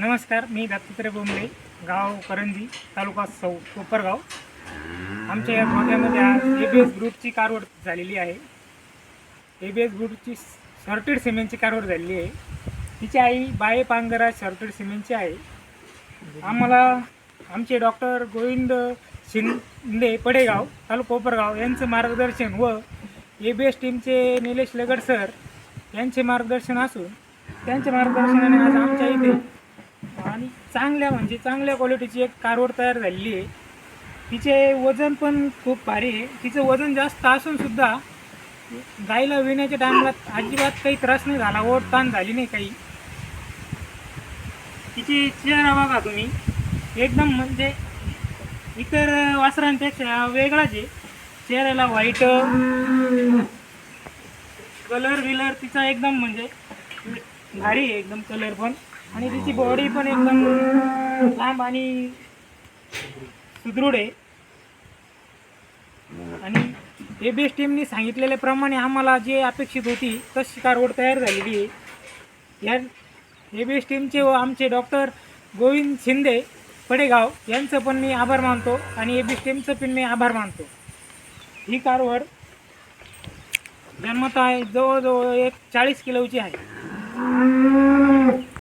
नमस्कार मी दत्तात्रय बोंबले गाव करंजी तालुका सौ कोपरगाव. आमच्या या गोट्यामध्ये आज ए बी एस ग्रुपची कारवड झालेली आहे. ए बी एस ग्रुपची शॉर्टेड सिमेंटची कारवड झालेली आहे. तिची आई बाये पांगरा शॉर्टेड सिमेंटची आहे. आम्हाला आमचे डॉक्टर गोविंद शिंदे पडेगाव तालुका कोपरगाव यांचं मार्गदर्शन व ए बी एस टीमचे निलेश लगड सर यांचे मार्गदर्शन असून त्यांच्या मार्गदर्शनाने आज आमच्या इथे आणि चांगल्या म्हणजे चांगल्या क्वालिटीची एक कारवड तयार झालेली आहे. तिचे वजन पण खूप भारी आहे. तिचं वजन जास्त असूनसुद्धा गाईला विण्याच्या टायमाला अजिबात काही त्रास नाही झाला. ओढ ताण झाली नाही काही. तिची चेहरा बघा तुम्ही. एकदम म्हणजे इतर वासरांपेक्षा वेगळाच आहे. चेहऱ्याला व्हाईट कलर विलर तिचा एकदम म्हणजे भारी आहे एकदम कलर पण. आणि तिची बॉडी पण एकदम लांब आणि सुदृढ आहे. आणि ए बी एस सांगितलेल्या सांगितलेल्याप्रमाणे आम्हाला जे अपेक्षित होती तशी कारवड तयार झालेली आहे. या ए बी एस टीमचे व आमचे डॉक्टर गोविंद शिंदे पडेगाव यांचं पण मी आभार मानतो आणि ए बी एस टीमचं पण मी आभार मानतो. ही कारवड जन्मत आहे जवळजवळ एक चाळीस किलोची आहे. Mm-hmm.